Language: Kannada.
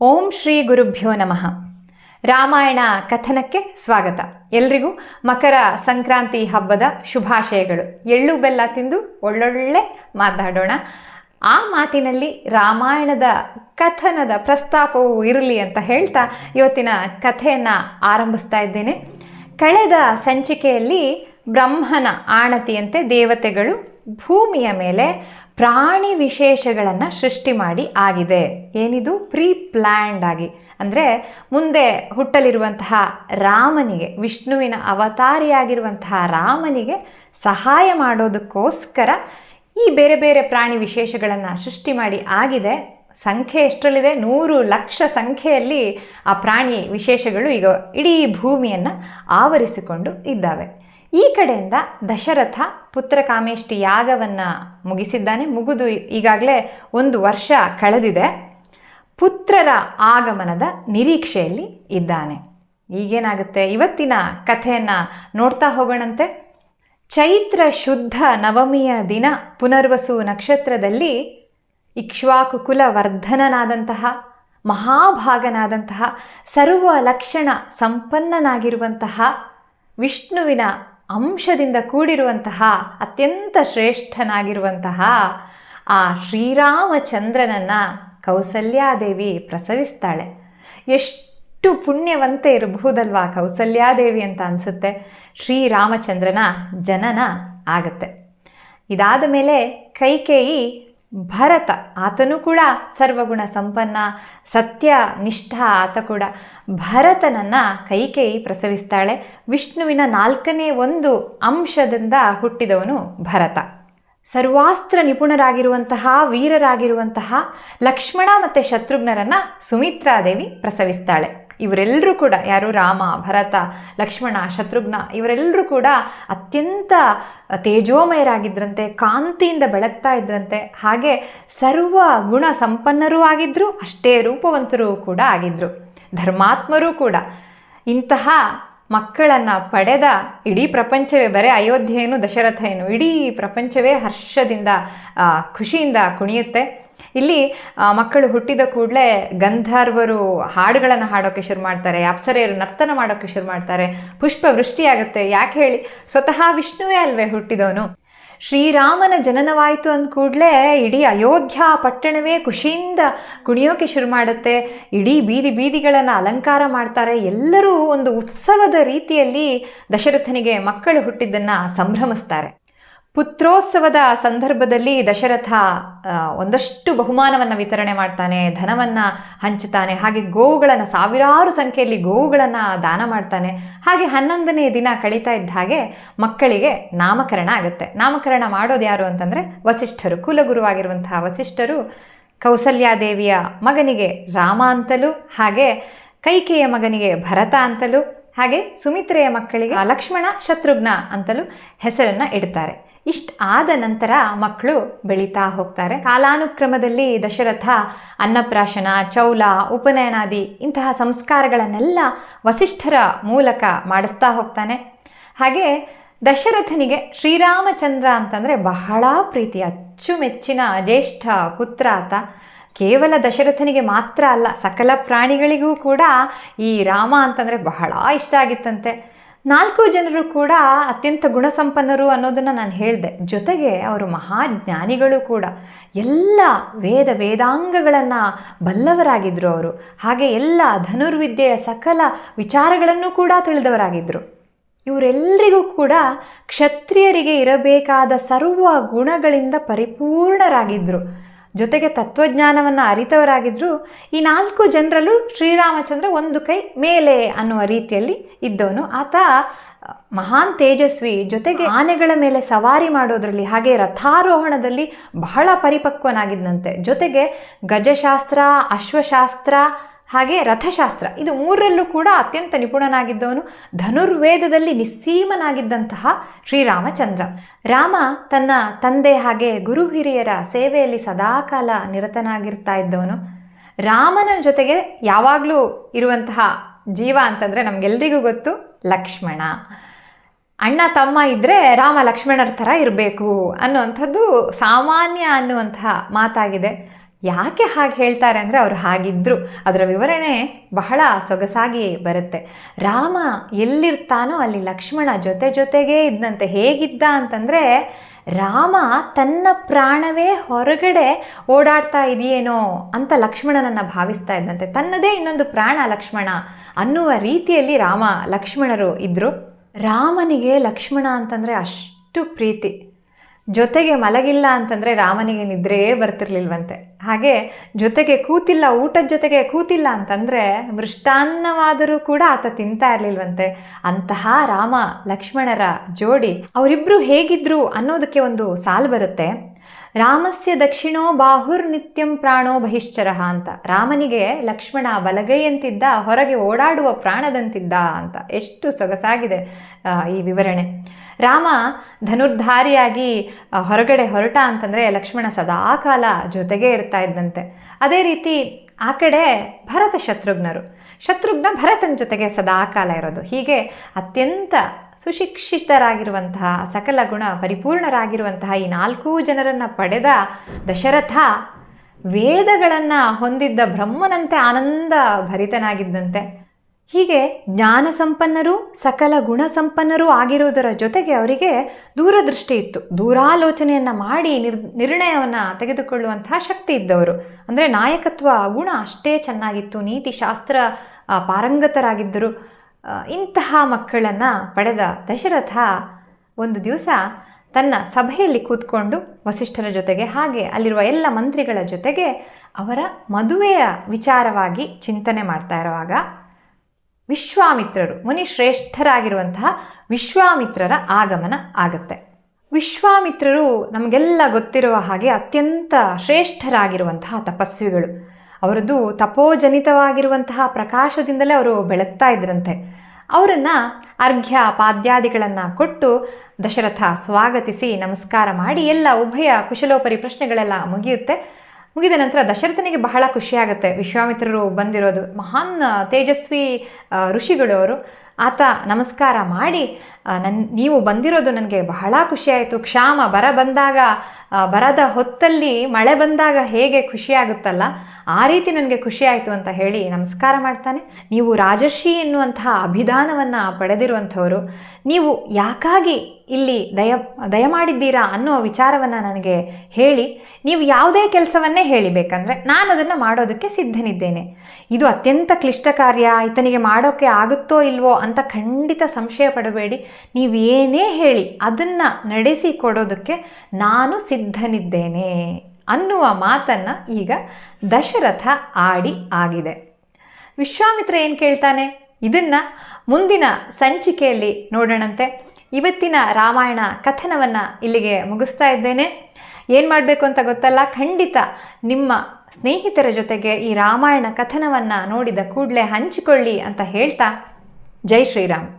ಓಂ ಶ್ರೀ ಗುರುಭ್ಯೋ ನಮಃ. ರಾಮಾಯಣ ಕಥನಕ್ಕೆ ಸ್ವಾಗತ. ಎಲ್ರಿಗೂ ಮಕರ ಸಂಕ್ರಾಂತಿ ಹಬ್ಬದ ಶುಭಾಶಯಗಳು. ಎಳ್ಳು ಬೆಲ್ಲ ತಿಂದು ಒಳ್ಳೊಳ್ಳೆ ಮಾತಾಡೋಣ. ಆ ಮಾತಿನಲ್ಲಿ ರಾಮಾಯಣದ ಕಥನದ ಪ್ರಸ್ತಾಪವು ಇರಲಿ ಅಂತ ಹೇಳ್ತಾ ಇವತ್ತಿನ ಕಥೆಯನ್ನು ಆರಂಭಿಸ್ತಾ ಇದ್ದೇನೆ. ಕಳೆದ ಸಂಚಿಕೆಯಲ್ಲಿ ಬ್ರಹ್ಮನ ಆಣತಿಯಂತೆ ದೇವತೆಗಳು ಭೂಮಿಯ ಮೇಲೆ ಪ್ರಾಣಿ ವಿಶೇಷಗಳನ್ನು ಸೃಷ್ಟಿ ಮಾಡಿ ಆಗಿದೆ. ಏನಿದು? ಪ್ರೀ ಪ್ಲ್ಯಾಂಡ್ ಆಗಿ. ಅಂದರೆ ಮುಂದೆ ಹುಟ್ಟಲಿರುವಂತಹ ರಾಮನಿಗೆ, ವಿಷ್ಣುವಿನ ಅವತಾರಿಯಾಗಿರುವಂತಹ ರಾಮನಿಗೆ ಸಹಾಯ ಮಾಡೋದಕ್ಕೋಸ್ಕರ ಈ ಬೇರೆ ಬೇರೆ ಪ್ರಾಣಿ ವಿಶೇಷಗಳನ್ನು ಸೃಷ್ಟಿ ಮಾಡಿ ಆಗಿದೆ. ಸಂಖ್ಯೆ ಎಷ್ಟರಲ್ಲಿದೆ? ನೂರು ಲಕ್ಷ ಸಂಖ್ಯೆಯಲ್ಲಿ ಆ ಪ್ರಾಣಿ ವಿಶೇಷಗಳು ಈಗ ಇಡೀ ಭೂಮಿಯನ್ನು ಆವರಿಸಿಕೊಂಡು ಇದ್ದಾವೆ. ಈ ಕಡೆಯಿಂದ ದಶರಥ ಪುತ್ರ ಕಾಮೇಷ್ಟಿ ಯಾಗವನ್ನು ಮುಗಿಸಿದ್ದಾನೆ. ಮುಗಿದು ಈಗಾಗಲೇ ಒಂದು ವರ್ಷ ಕಳೆದಿದೆ. ಪುತ್ರರ ಆಗಮನದ ನಿರೀಕ್ಷೆಯಲ್ಲಿ ಇದ್ದಾನೆ. ಈಗೇನಾಗುತ್ತೆ? ಇವತ್ತಿನ ಕಥೆಯನ್ನು ನೋಡ್ತಾ ಹೋಗೋಣಂತೆ. ಚೈತ್ರ ಶುದ್ಧ ನವಮಿಯ ದಿನ ಪುನರ್ವಸು ನಕ್ಷತ್ರದಲ್ಲಿ ಇಕ್ಷ್ವಾಕುಕುಲ ವರ್ಧನನಾದಂತಹ ಮಹಾಭಾಗನಾದಂತಹ ಸರ್ವ ಲಕ್ಷಣ ಸಂಪನ್ನನಾಗಿರುವಂತಹ ವಿಷ್ಣುವಿನ ಅಂಶದಿಂದ ಕೂಡಿರುವಂತಹ, ಅತ್ಯಂತ ಶ್ರೇಷ್ಠನಾಗಿರುವಂತಹ ಆ ಶ್ರೀರಾಮಚಂದ್ರನನ್ನು ಕೌಸಲ್ಯಾದೇವಿ ಪ್ರಸವಿಸ್ತಾಳೆ. ಎಷ್ಟು ಪುಣ್ಯವಂತೆ ಇರಬಹುದಲ್ವಾ ಕೌಸಲ್ಯಾದೇವಿ ಅಂತ ಅನಿಸುತ್ತೆ. ಶ್ರೀರಾಮಚಂದ್ರನ ಜನನ ಆಗತ್ತೆ. ಇದಾದ ಮೇಲೆ ಕೈಕೇಯಿ ಭರತ, ಆತನು ಕೂಡ ಸರ್ವಗುಣ ಸಂಪನ್ನ, ಸತ್ಯ, ನಿಷ್ಠ, ಆತ ಕೂಡ. ಭರತನನ್ನು ಕೈಕೇಯಿ ಪ್ರಸವಿಸ್ತಾಳೆ. ವಿಷ್ಣುವಿನ ನಾಲ್ಕನೇ ಒಂದು ಅಂಶದಿಂದ ಹುಟ್ಟಿದವನು ಭರತ. ಸರ್ವಾಸ್ತ್ರ ನಿಪುಣರಾಗಿರುವಂತಹ, ವೀರರಾಗಿರುವಂತಹ ಲಕ್ಷ್ಮಣ ಮತ್ತು ಶತ್ರುಘ್ನರನ್ನು ಸುಮಿತ್ರಾದೇವಿ ಪ್ರಸವಿಸ್ತಾಳೆ. ಇವರೆಲ್ಲರೂ ಕೂಡ ಯಾರು ರಾಮ, ಭರತ, ಲಕ್ಷ್ಮಣ, ಶತ್ರುಘ್ನ ಇವರೆಲ್ಲರೂ ಕೂಡ ಅತ್ಯಂತ ತೇಜೋಮಯರಾಗಿದ್ದರಂತೆ ಕಾಂತಿಯಿಂದ ಬೆಳಗ್ತಾ ಇದ್ರಂತೆ, ಹಾಗೆ ಸರ್ವ ಗುಣ ಸಂಪನ್ನರೂ ಆಗಿದ್ದರು ಅಷ್ಟೇ ರೂಪವಂತರೂ ಕೂಡ ಆಗಿದ್ದರು ಧರ್ಮಾತ್ಮರೂ ಕೂಡ. ಇಂತಹ ಮಕ್ಕಳನ್ನು ಪಡೆದ ಇಡೀ ಪ್ರಪಂಚವೇ, ಬರೇ ಅಯೋಧ್ಯೆ ಏನು ದಶರಥ ಏನು ಇಡೀ ಪ್ರಪಂಚವೇ ಹರ್ಷದಿಂದ ಖುಷಿಯಿಂದ ಕುಣಿಯುತ್ತೆ. ಇಲ್ಲಿ ಮಕ್ಕಳು ಹುಟ್ಟಿದ ಕೂಡಲೇ ಗಂಧರ್ವರು ಹಾಡುಗಳನ್ನು ಹಾಡೋಕ್ಕೆ ಶುರು ಮಾಡ್ತಾರೆ, ಅಪ್ಸರೆಯರು ನರ್ತನ ಮಾಡೋಕ್ಕೆ ಶುರು ಮಾಡ್ತಾರೆ ಪುಷ್ಪ ವೃಷ್ಟಿಯಾಗುತ್ತೆ ಯಾಕೆ ಹೇಳಿ? ಸ್ವತಃ ವಿಷ್ಣುವೇ ಅಲ್ವೇ ಹುಟ್ಟಿದವನು. ಶ್ರೀರಾಮನ ಜನನವಾಯಿತು ಅಂದ ಕೂಡಲೇ ಇಡೀ ಅಯೋಧ್ಯ ಪಟ್ಟಣವೇ ಖುಷಿಯಿಂದ ಕುಣಿಯೋಕೆ ಶುರು ಮಾಡುತ್ತೆ. ಇಡೀ ಬೀದಿ ಬೀದಿಗಳನ್ನು ಅಲಂಕಾರ ಮಾಡ್ತಾರೆ. ಎಲ್ಲರೂ ಒಂದು ಉತ್ಸವದ ರೀತಿಯಲ್ಲಿ ದಶರಥನಿಗೆ ಮಕ್ಕಳು ಹುಟ್ಟಿದ್ದನ್ನು ಸಂಭ್ರಮಿಸ್ತಾರೆ. ಪುತ್ರೋತ್ಸವದ ಸಂದರ್ಭದಲ್ಲಿ ದಶರಥ ಒಂದಷ್ಟು ಬಹುಮಾನವನ್ನು ವಿತರಣೆ ಮಾಡ್ತಾನೆ, ಧನವನ್ನು ಹಂಚುತ್ತಾನೆ, ಹಾಗೆ ಗೋವುಗಳನ್ನು, ಸಾವಿರಾರು ಸಂಖ್ಯೆಯಲ್ಲಿ ಗೋವುಗಳನ್ನು ದಾನ ಮಾಡ್ತಾನೆ. ಹಾಗೆ ಹನ್ನೊಂದನೇ ದಿನ ಕಳೀತಾ ಇದ್ದ ಹಾಗೆ ಮಕ್ಕಳಿಗೆ ನಾಮಕರಣ ಆಗುತ್ತೆ. ನಾಮಕರಣ ಮಾಡೋದು ಯಾರು ಅಂತಂದರೆ ವಸಿಷ್ಠರು. ಕುಲಗುರುವಾಗಿರುವಂತಹ ವಸಿಷ್ಠರು ಕೌಸಲ್ಯಾದೇವಿಯ ಮಗನಿಗೆ ರಾಮ ಅಂತಲೂ, ಹಾಗೆ ಕೈಕೆಯ ಮಗನಿಗೆ ಭರತ ಅಂತಲೂ, ಹಾಗೆ ಸುಮಿತ್ರೆಯ ಮಕ್ಕಳಿಗೆ ಲಕ್ಷ್ಮಣ ಶತ್ರುಘ್ನ ಅಂತಲೂ ಹೆಸರನ್ನು ಇಡ್ತಾರೆ. ಇಷ್ಟು ಆದ ನಂತರ ಮಕ್ಕಳು ಬೆಳೀತಾ ಹೋಗ್ತಾರೆ. ಕಾಲಾನುಕ್ರಮದಲ್ಲಿ ದಶರಥ, ಅನ್ನಪ್ರಾಶನ, ಚೌಲ, ಉಪನಯನಾದಿ ಇಂತಹ ಸಂಸ್ಕಾರಗಳನ್ನೆಲ್ಲ ವಸಿಷ್ಠರ ಮೂಲಕ ಮಾಡಿಸ್ತಾ ಹೋಗ್ತಾನೆ. ಹಾಗೆ ದಶರಥನಿಗೆ ಶ್ರೀರಾಮಚಂದ್ರ ಅಂತಂದರೆ ಬಹಳ ಪ್ರೀತಿ, ಅಚ್ಚುಮೆಚ್ಚಿನ ಜ್ಯೇಷ್ಠ ಪುತ್ರ ಆತ. ಕೇವಲ ದಶರಥನಿಗೆ ಮಾತ್ರ ಅಲ್ಲ, ಸಕಲ ಪ್ರಾಣಿಗಳಿಗೂ ಕೂಡ ಈ ರಾಮ ಅಂತಂದರೆ ಬಹಳ ಇಷ್ಟ ಆಗಿತ್ತಂತೆ. ನಾಲ್ಕು ಜನರು ಕೂಡ ಅತ್ಯಂತ ಗುಣಸಂಪನ್ನರು ಅನ್ನೋದನ್ನು ನಾನು ಹೇಳಿದೆ. ಜೊತೆಗೆ ಅವರು ಮಹಾಜ್ಞಾನಿಗಳು ಕೂಡ. ಎಲ್ಲ ವೇದ ವೇದಾಂಗಗಳನ್ನು ಬಲ್ಲವರಾಗಿದ್ದರು ಅವರು. ಹಾಗೆ ಎಲ್ಲ ಧನುರ್ವಿದ್ಯೆಯ ಸಕಲ ವಿಚಾರಗಳನ್ನು ಕೂಡ ತಿಳಿದವರಾಗಿದ್ದರು ಇವರೆಲ್ಲರಿಗೂ ಕೂಡ ಕ್ಷತ್ರಿಯರಿಗೆ ಇರಬೇಕಾದ ಸರ್ವ ಗುಣಗಳಿಂದ ಪರಿಪೂರ್ಣರಾಗಿದ್ದರು ಜೊತೆಗೆ ತತ್ವಜ್ಞಾನವನ್ನು ಅರಿತವರಾಗಿದ್ದರೂ ಈ ನಾಲ್ಕು ಜನರಲ್ಲೂ ಶ್ರೀರಾಮಚಂದ್ರ ಒಂದು ಕೈ ಮೇಲೆ ಅನ್ನುವ ರೀತಿಯಲ್ಲಿ ಇದ್ದವನು. ಆತ ಮಹಾನ್ ತೇಜಸ್ವಿ ಜೊತೆಗೆ ಆನೆಗಳ ಮೇಲೆ ಸವಾರಿ ಮಾಡೋದರಲ್ಲಿ ಹಾಗೆ ರಥಾರೋಹಣದಲ್ಲಿ ಬಹಳ ಪರಿಪಕ್ವನಾಗಿದ್ದಂತೆ ಜೊತೆಗೆ ಗಜಶಾಸ್ತ್ರ, ಅಶ್ವಶಾಸ್ತ್ರ ಹಾಗೆ ರಥಶಾಸ್ತ್ರ. ಇದು ಮೂರರಲ್ಲೂ ಕೂಡ ಅತ್ಯಂತ ನಿಪುಣನಾಗಿದ್ದವನು, ಧನುರ್ವೇದದಲ್ಲಿ ನಿಸ್ಸೀಮನಾಗಿದ್ದಂತಹ ಶ್ರೀರಾಮಚಂದ್ರ. ರಾಮ ತನ್ನ ತಂದೆ ಹಾಗೆ ಗುರು ಹಿರಿಯರ ಸೇವೆಯಲ್ಲಿ ಸದಾಕಾಲ ನಿರತನಾಗಿರ್ತಾ ಇದ್ದವನು ರಾಮನ ಜೊತೆಗೆ ಯಾವಾಗಲೂ ಇರುವಂತಹ ಜೀವ ಅಂತಂದರೆ ನಮಗೆಲ್ರಿಗೂ ಗೊತ್ತು, ಲಕ್ಷ್ಮಣ. ಅಣ್ಣ, ತಮ್ಮ ಇದ್ದರೆ ರಾಮ ಲಕ್ಷ್ಮಣರ ಥರ ಇರಬೇಕು ಅನ್ನುವಂಥದ್ದು ಸಾಮಾನ್ಯ ಅನ್ನುವಂತಹ ಮಾತಾಗಿದೆ. ಯಾಕೆ ಹಾಗೆ ಹೇಳ್ತಾರೆ ಅಂದರೆ ಅವರು ಹಾಗಿದ್ದರು ಅದರ ವಿವರಣೆ ಬಹಳ ಸೊಗಸಾಗಿ ಬರುತ್ತೆ. ರಾಮ ಎಲ್ಲಿರ್ತಾನೋ ಅಲ್ಲಿ ಲಕ್ಷ್ಮಣ ಜೊತೆ ಜೊತೆಗೇ ಇದ್ದಂತೆ ಹೇಗಿದ್ದ ಅಂತಂದರೆ ರಾಮ ತನ್ನ ಪ್ರಾಣವೇ ಹೊರಗಡೆ ಓಡಾಡ್ತಾ ಇದೆಯೇನೋ ಅಂತ ಲಕ್ಷ್ಮಣನನ್ನು ಭಾವಿಸ್ತಾ ಇದ್ದಂತೆ ತನ್ನದೇ ಇನ್ನೊಂದು ಪ್ರಾಣ ಲಕ್ಷ್ಮಣ ಅನ್ನುವ ರೀತಿಯಲ್ಲಿ ರಾಮ ಲಕ್ಷ್ಮಣರು ಇದ್ದರು ರಾಮನಿಗೆ ಲಕ್ಷ್ಮಣ ಅಂತಂದರೆ ಅಷ್ಟು ಪ್ರೀತಿ. ಜೊತೆಗೆ ಮಲಗಿಲ್ಲ ಅಂತಂದರೆ ರಾಮನಿಗೆ ನಿದ್ರೆಯೇ ಬರ್ತಿರ್ಲಿಲ್ವಂತೆ. ಹಾಗೆ ಜೊತೆಗೆ ಕೂತಿಲ್ಲ, ಊಟದ ಜೊತೆಗೆ ಕೂತಿಲ್ಲ ಅಂತಂದರೆ ಮೃಷ್ಟಾನ್ನವಾದರೂ ಕೂಡ ಆತ ತಿಂತಾ ಇರಲಿಲ್ವಂತೆ. ಅಂತಹ ರಾಮ, ಲಕ್ಷ್ಮಣರ ಜೋಡಿ ಅವರಿಬ್ಬರು ಹೇಗಿದ್ರು ಅನ್ನೋದಕ್ಕೆ ಒಂದು ಸಾಲು ಬರುತ್ತೆ. ರಾಮಸ್ಯ ದಕ್ಷಿಣೋ ಬಾಹುರ್ ನಿತ್ಯಂ ಪ್ರಾಣೋ ಬಹಿಶ್ಚರ ಅಂತ. ರಾಮನಿಗೆ ಲಕ್ಷ್ಮಣ ಬಲಗೈಯಂತಿದ್ದ ಹೊರಗೆ ಓಡಾಡುವ ಪ್ರಾಣದಂತಿದ್ದ ಅಂತ. ಎಷ್ಟು ಸೊಗಸಾಗಿದೆ ಈ ವಿವರಣೆ. ರಾಮ ಧನುರ್ಧಾರಿಯಾಗಿ ಹೊರಗಡೆ ಹೊರಟ ಅಂತಂದರೆ ಲಕ್ಷ್ಮಣ ಸದಾ ಕಾಲ ಜೊತೆಗೇ ಇರ್ತಾ ಇದ್ದಂತೆ. ಅದೇ ರೀತಿ ಆ ಕಡೆ ಭರತ ಶತ್ರುಘ್ನರು. ಶತ್ರುಘ್ನ ಭರತನ ಜೊತೆಗೆ ಸದಾ ಕಾಲ ಇರೋದು. ಹೀಗೆ ಅತ್ಯಂತ ಸುಶಿಕ್ಷಿತರಾಗಿರುವಂತಹ, ಸಕಲ ಗುಣ ಪರಿಪೂರ್ಣರಾಗಿರುವಂತಹ ಈ ನಾಲ್ಕೂ ಜನರನ್ನು ಪಡೆದ ದಶರಥ ವೇದಗಳನ್ನು ಹೊಂದಿದ್ದ ಬ್ರಹ್ಮನಂತೆ ಆನಂದ ಭರಿತನಾಗಿದ್ದಂತೆ ಹೀಗೆ ಜ್ಞಾನ ಸಂಪನ್ನರು ಸಕಲ ಗುಣ ಸಂಪನ್ನರು ಆಗಿರುವುದರ ಜೊತೆಗೆ ಅವರಿಗೆ ದೂರದೃಷ್ಟಿ ಇತ್ತು. ದೂರಾಲೋಚನೆಯನ್ನು ಮಾಡಿ ನಿರ್, ನಿರ್ಣಯವನ್ನು ತೆಗೆದುಕೊಳ್ಳುವಂತಹ ಶಕ್ತಿ ಇದ್ದವರು. ಅಂದರೆ ನಾಯಕತ್ವ, ಗುಣ ಅಷ್ಟೇ ಚೆನ್ನಾಗಿತ್ತು. ನೀತಿಶಾಸ್ತ್ರ ಶಾಸ್ತ್ರ ಪಾರಂಗತರಾಗಿದ್ದರು. ಇಂತಹ ಮಕ್ಕಳನ್ನು ಪಡೆದ ದಶರಥ ಒಂದು ದಿವಸ ತನ್ನ ಸಭೆಯಲ್ಲಿ ಕೂತ್ಕೊಂಡು ವಸಿಷ್ಠರ ಜೊತೆಗೆ ಹಾಗೆ ಅಲ್ಲಿರುವ ಎಲ್ಲ ಮಂತ್ರಿಗಳ ಜೊತೆಗೆ ಅವರ ಮದುವೆಯ ವಿಚಾರವಾಗಿ ಚಿಂತನೆ ಮಾಡ್ತಾ ಇರುವಾಗ ವಿಶ್ವಾಮಿತ್ರರು ಮುನಿ ಶ್ರೇಷ್ಠರಾಗಿರುವಂತಹ ವಿಶ್ವಾಮಿತ್ರರ ಆಗಮನ ಆಗತ್ತೆ. ವಿಶ್ವಾಮಿತ್ರರು ನಮಗೆಲ್ಲ ಗೊತ್ತಿರುವ ಹಾಗೆ ಅತ್ಯಂತ ಶ್ರೇಷ್ಠರಾಗಿರುವಂತಹ ತಪಸ್ವಿಗಳು. ಅವರದ್ದು ತಪೋಜನಿತವಾಗಿರುವಂತಹ ಪ್ರಕಾಶದಿಂದಲೇ ಅವರು ಬೆಳಗ್ತಾ ಇದ್ರಂತೆ. ಅವರನ್ನು ಅರ್ಘ್ಯ ಪಾದ್ಯಾದಿಗಳನ್ನು ಕೊಟ್ಟು ದಶರಥ ಸ್ವಾಗತಿಸಿ ನಮಸ್ಕಾರ ಮಾಡಿ ಎಲ್ಲ ಉಭಯ ಕುಶಲೋಪರಿ ಪ್ರಶ್ನೆಗಳೆಲ್ಲ ಮುಗಿಯುತ್ತೆ. ಮುಗಿದ ನಂತರ ದಶರಥನಿಗೆ ಬಹಳ ಖುಷಿಯಾಗುತ್ತೆ. ವಿಶ್ವಾಮಿತ್ರರು ಬಂದಿರೋದು ಮಹಾನ್ ತೇಜಸ್ವಿ ಋಷಿಗಳು ಅವರು. ಆತ ನಮಸ್ಕಾರ ಮಾಡಿ ನನ್, ನೀವು ಬಂದಿರೋದು ನನಗೆ ಬಹಳ ಖುಷಿಯಾಯಿತು. ಕ್ಷಾಮ, ಬರ ಬಂದಾಗ ಬರದ ಹೊತ್ತಲ್ಲಿ ಮಳೆ ಬಂದಾಗ ಹೇಗೆ ಖುಷಿಯಾಗುತ್ತಲ್ಲ ಆ ರೀತಿ ನನಗೆ ಖುಷಿಯಾಯಿತು ಅಂತ ಹೇಳಿ ನಮಸ್ಕಾರ ಮಾಡ್ತಾನೆ. ನೀವು ರಾಜರ್ಷಿ ಎನ್ನುವಂತಹ ಅಭಿದಾನವನ್ನು ಪಡೆದಿರುವಂಥವರು, ನೀವು ಯಾಕಾಗಿ ಇಲ್ಲಿ ದಯ, ದಯಮಾಡಿದ್ದೀರಾ ಅನ್ನೋ ವಿಚಾರವನ್ನು ನನಗೆ ಹೇಳಿ, ನೀವು ಯಾವುದೇ ಕೆಲಸವನ್ನೇ ಹೇಳಿ ಬೇಕಂದರೆ ನಾನು ಅದನ್ನು ಮಾಡೋದಕ್ಕೆ ಸಿದ್ಧನಿದ್ದೇನೆ. ಇದು ಅತ್ಯಂತ ಕ್ಲಿಷ್ಟ ಕಾರ್ಯ ಈತನಿಗೆ ಮಾಡೋಕ್ಕೆ ಆಗುತ್ತೋ ಇಲ್ವೋ ಅಂತ ಖಂಡಿತ ಸಂಶಯ ಪಡಬೇಡಿ. ಏನೇ ಹೇಳಿ ಅದನ್ನು ನಡೆಸಿ ಕೊಡೋದಕ್ಕೆ ನಾನು ಸಿದ್ಧನಿದ್ದೇನೆ. ಅನ್ನುವ ಮಾತನ್ನು ಈಗ ದಶರಥ ಆಡಿ ಆಗಿದೆ. ವಿಶ್ವಾಮಿತ್ರ ಏನು ಕೇಳ್ತಾನೆ? ಇದನ್ನು ಮುಂದಿನ ಸಂಚಿಕೆಯಲ್ಲಿ ನೋಡೋಣಂತೆ. ಇವತ್ತಿನ ರಾಮಾಯಣ ಕಥನವನ್ನು ಇಲ್ಲಿಗೆ ಮುಗಿಸ್ತಾ ಇದ್ದೇನೆ. ಏನು ಮಾಡಬೇಕು ಅಂತ ಗೊತ್ತಲ್ಲ? ಖಂಡಿತ ನಿಮ್ಮ ಸ್ನೇಹಿತರ ಜೊತೆಗೆ ಈ ರಾಮಾಯಣ ಕಥನವನ್ನು ನೋಡಿದ ಕೂಡಲೇ ಹಂಚಿಕೊಳ್ಳಿ ಅಂತ ಹೇಳ್ತಾ. ಜೈ ಶ್ರೀರಾಮ್.